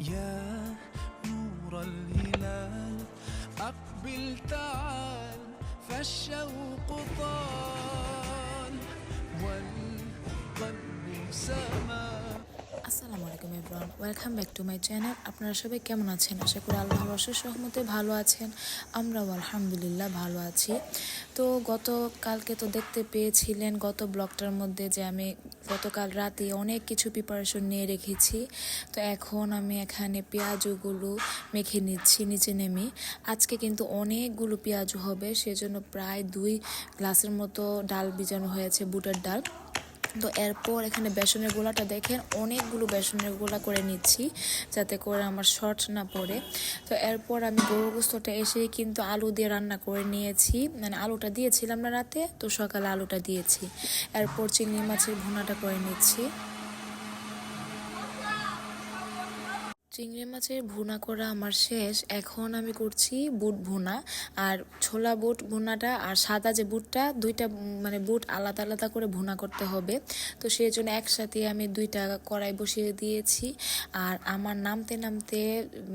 يا نور الهلال أقبل تعال فالشوق طال والقلب سال. আলাইকুম everyone welcome back to my channel আপনারা সবাই কেমন আছেন? আশা করি আল্লাহর অশেষ রহমতে ভালো আছেন। আমরাও আলহামদুলিল্লাহ ভালো আছি। তো গতকালকে তো দেখতে পেয়েছিলেন গত ব্লগটার মধ্যে যে আমি গতকাল রাতে অনেক কিছু প্রিপারেশন নিয়ে রেখেছি। তো এখন আমি এখানে পেঁয়াজগুলো মেখে নিচ্ছি, নিচে নেমে। আজকে কিন্তু অনেকগুলো পেঁয়াজু হবে, সেজন্য প্রায় দুই গ্লাসের মতো ডাল ভিজানো হয়েছে, বুটের ডাল। তো এরপর এখানে বেসনের গোলাটা দেখেন, অনেকগুলো বেসনের গোলা করে নিচ্ছি যাতে করে আমার শর্ট না পড়ে। তো এরপর আমি গরু গোস্তটা এসেই কিন্তু আলু দিয়ে রান্না করে নিয়েছি। মানে আলুটা দিয়েছিলাম না রাতে, তো সকালে আলুটা দিয়েছি। এরপর চিংড়ি মাছের ভুনাটা করে নিচ্ছি। চিংড়ি মাছের ভুনা করা আমার শেষ। এখন আমি করছি বুট ভুনা। আর ছোলা বুট ভুনাটা আর সাদা যে বুটটা, দুইটা মানে বুট আলাদা আলাদা করে ভুনা করতে হবে। তো সেই জন্য একসাথে আমি দুইটা কড়াই বসিয়ে দিয়েছি। আর আমার নামতে নামতে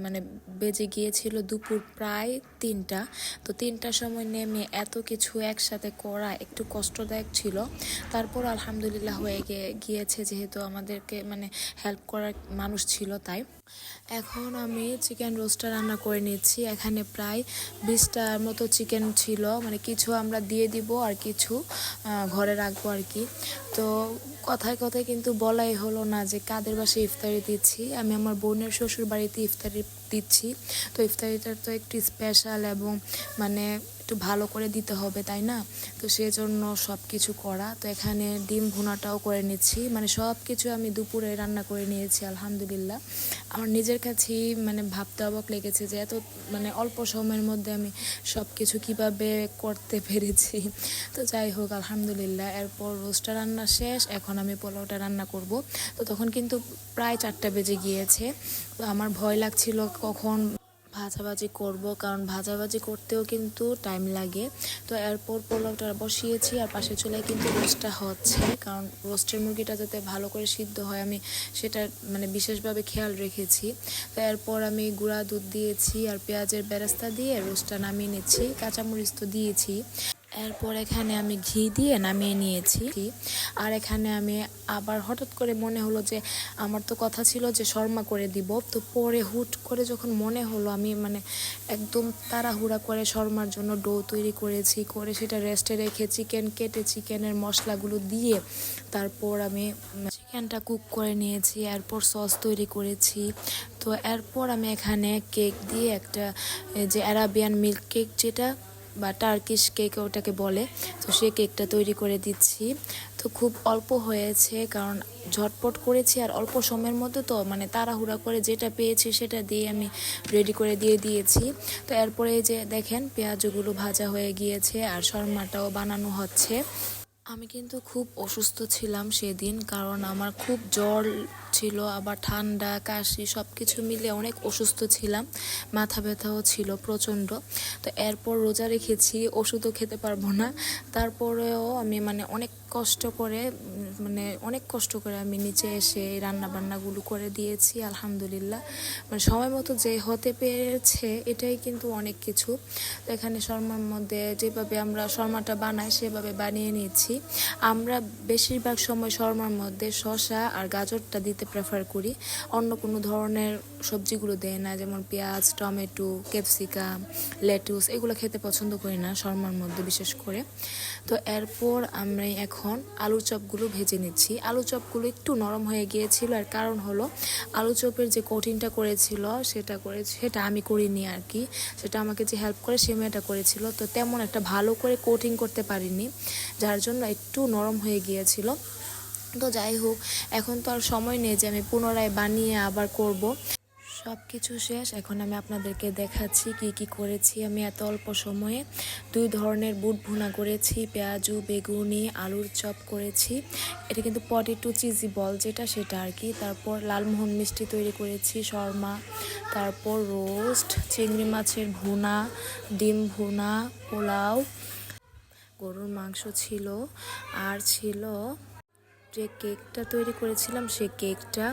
মানে বেজে গিয়েছিল দুপুর প্রায় তিনটা। তো তিনটার সময় নেমে এত কিছু একসাথে করা একটু কষ্টদায়ক ছিল। তারপর আলহামদুলিল্লাহ হয়ে গিয়েছে যেহেতু আমাদেরকে মানে হেল্প করার মানুষ ছিল তাই। এখন আমি চিকেন রোস্টটা রান্না করে নিচ্ছি। এখানে প্রায় বিশটার মতো চিকেন ছিল। মানে কিছু আমরা দিয়ে দিব আর কিছু ঘরে রাখব আর কি। তো কথায় কথায় কিন্তু বলাই হলো না যে কাদের বাসায় ইফতারি দিচ্ছি। আমি আমার বোনের শ্বশুর বাড়িতে ইফতারি দিচ্ছি। তো ইফতারিটা তো একটি স্পেশাল এবং মানে একটু ভালো করে দিতে হবে, তাই না? তো সেজন্য সব কিছু করা। তো এখানে ডিম ভুনাটাও করে নিচ্ছি। মানে সব কিছু আমি দুপুরে রান্না করে নিয়েছি, আলহামদুলিল্লাহ। আমার নিজের কাছেই মানে ভাবতে অবাক লেগেছে যে এত মানে অল্প সময়ের মধ্যে আমি সব কিছু কীভাবে করতে পেরেছি। তো যাই হোক, আলহামদুলিল্লাহ। এরপর রোস্টটা রান্না শেষ। এখন আমি পোলাওটা রান্না করব। তো তখন কিন্তু প্রায় চারটা বেজে গিয়েছে। তো আমার ভয় লাগছিল কখন ভাজাভাজি করব, কারণ ভাজাভাজি করতেও কিন্তু টাইম লাগে। তো এরপর পোলাওটা বসিয়েছি, আর পাশে চলে কিন্তু রোস্টটা হচ্ছে, কারণ রোস্টের মুরগিটা যাতে ভালো করে সিদ্ধ হয়, আমি সেটা মানে বিশেষভাবে খেয়াল রেখেছি। তো এরপর আমি গুঁড়া দুধ দিয়েছি, আর পেঁয়াজের ব্যারাস্তা দিয়ে রোস্টটা নামিয়ে নিচ্ছি, কাঁচামরিচ তো দিয়েছি। এরপর এখানে আমি ঘি দিয়ে নামিয়ে নিয়েছি। আর এখানে আমি আবার হঠাৎ করে মনে হলো যে, আমার তো কথা ছিল যে শর্মা করে দিব। তো পরে হুট করে যখন মনে হলো, আমি মানে একদম তাড়াহুড়া করে শর্মার জন্য ডো তৈরি করেছি, করে সেটা রেস্টে রেখে চিকেন কেটে চিকেনের মশলাগুলো দিয়ে তারপর আমি চিকেনটা কুক করে নিয়েছি, এরপর সস তৈরি করেছি। তো এরপর আমি এখানে কেক দিয়ে একটা যে অ্যারাবিয়ান মিল্ক কেক যেটা বা টার্কিশ কেক ওটাকে বলে। তো সে কেকটা তৈরি করে দিচ্ছি। তো খুব অল্প হয়েছে, কারণ ঝটপট করেছি আর অল্প সময়ের মধ্যে তো মানে তাড়াহুড়া করে যেটা পেয়েছি সেটা দিয়ে আমি রেডি করে দিয়ে দিয়েছি। তো এরপরে যে দেখেন, পেঁয়াজগুলো ভাজা হয়ে গিয়েছে আর শর্মাটাও বানানো হচ্ছে। আমি কিন্তু খুব অসুস্থ ছিলাম সেদিন, কারণ আমার খুব জ্বর ছিল, আবার ঠান্ডা, কাশি সব কিছু মিলে অনেক অসুস্থ ছিলাম, মাথা ব্যথাও ছিল প্রচণ্ড। তো এরপর রোজা রেখেছি, ওষুধও খেতে পারব না। তারপরেও আমি মানে অনেক কষ্ট করে মানে অনেক কষ্ট করে আমি নিচে এসে রান্না বান্নাগুলো করে দিয়েছি, আলহামদুলিল্লাহ। মানে সময় মতো যে হতে পেরেছে, এটাই কিন্তু অনেক কিছু। তো এখানে শর্মার মধ্যে যেভাবে আমরা শর্মাটা বানাই, সেভাবে বানিয়ে নিয়েছি আমরা বেশিরভাগ সময় শর্মার মধ্যে শশা আর গাজরটা দিতে প্রেফার করি। অন্য কোনো ধরনের সবজিগুলো দেয় না, যেমন পেঁয়াজ, টমেটো, ক্যাপসিকাম, লেটুস, এগুলো খেতে পছন্দ করি না শর্মার মধ্যে বিশেষ করে। তো এরপর আমি এখন আলু চপগুলো ভেজে নিচ্ছি। আলু চপগুলো একটু নরম হয়ে গিয়েছিল, আর কারণ হলো আলু চপের যে কঠিনটা করেছিল, সেটা করে, সেটা আমি করিনি আর কি। সেটা আমাকে যে হেল্প করে, সে মেয়েটা করেছিল। তো তেমন একটা ভালো করে কোটিং করতে পারিনি, যার জন্য একটু নরম হয়ে গিয়েছিল। তো যাই হোক, এখন তো আর সময় নেই যে আমি পুনরায় বানিয়ে আবার করব। সব কিছু শেষ। এখন আমি আপনাদেরকে দেখাচ্ছি কি কি করেছি। আমি এত অল্প সময়ে দুই ধরনের বুট ভুনা করেছি। পেঁয়াজু, বেগুনি, আলুর চপ করেছি। এটা কিন্তু পটেটো চিজি বল, যেটা সেটা আর কি। তারপর লালমোহন মিষ্টি তৈরি করেছি, শর্মা। তারপর রোস্ট, চিংড়ি মাছের ভুনা, ডিম ভুনা, পোলাও। গরুর মাংস ছিল, আর ছিল যে কেকটা তৈরি করেছিলাম সেই কেকটা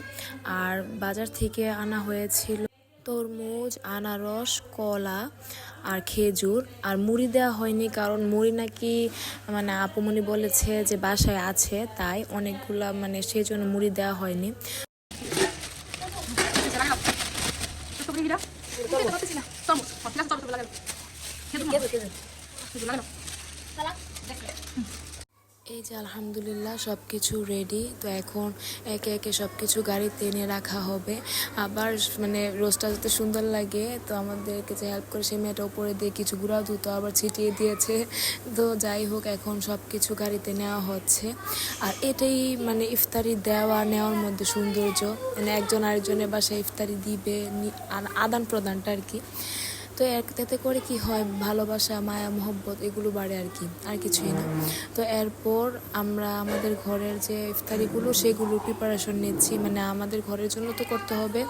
আর বাজার থেকে আনা হয়েছিল তরমুজ আনারস কলা আর খেজুর আর মুড়ি দেওয়া হয়নি কারণ মুড়ি নাকি মানে আপুমনি বলেছে যে বাসায় আছে তাই অনেকগুলা মানে সেই জন্য মুড়ি দেওয়া হয়নি এই যে আলহামদুলিল্লাহ সব কিছু রেডি তো এখন একে একে সব কিছু গাড়িতে এনে রাখা হবে। আবার মানে রোজটা যাতে সুন্দর লাগে, তো আমাদেরকে যে হেল্প করে সেই মেয়েটা উপরে দিয়ে কিছু গুঁড়া ধুতো আবার ছিটিয়ে দিয়েছে। তো যাই হোক, এখন সব কিছু গাড়িতে নেওয়া হচ্ছে। আর এটাই মানে ইফতারি দেওয়া, নেওয়ার মধ্যে সৌন্দর্য। মানে একজন আরেকজনের বাসায় ইফতারি দিবে আদান প্রদানটা আর কি। তো এতে করে কি হয়? ভালোবাসা, মায়া, মহব্বত এগুলো বাড়ে আর কি, আর কিছুই না। তো এরপর আমরা আমাদের ঘরের যে ইফতারিগুলো, সেগুলো প্রিপারেশন নিচ্ছি। মানে আমাদের ঘরের জন্য তো করতে হবে।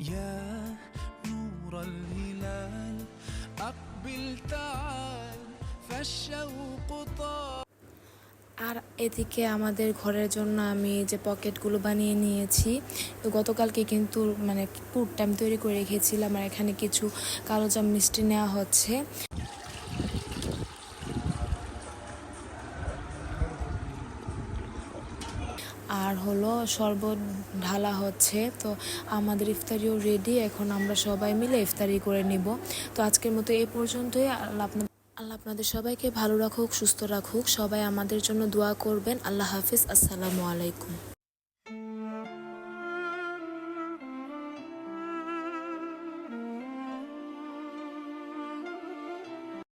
يا نور الهلال أقبل تعال فالشوق طال আর এদিকে আমাদের ঘরের জন্য আমি যে পকেটগুলো বানিয়ে নিয়েছি তো গতকালকে কিন্তু মানে পুরটা আমি তৈরি করে রেখেছিলাম আর এখানে কিছু কালোজাম মিষ্টি নেওয়া হচ্ছে আর হলো শরবত ঢালা হচ্ছে, তো আমাদের ইফতারিও রেডি এখন আমরা সবাই মিলে ইফতারি করে নিব। তো আজকের মতো এই পর্যন্তই আপনাদের আল্লাহ আপনাদের সবাইকে ভালো রাখুক, সুস্থ রাখুক, সবাই আমাদের জন্য দোয়া করবেন। আল্লাহ হাফিজ, আসসালামু আলাইকুম।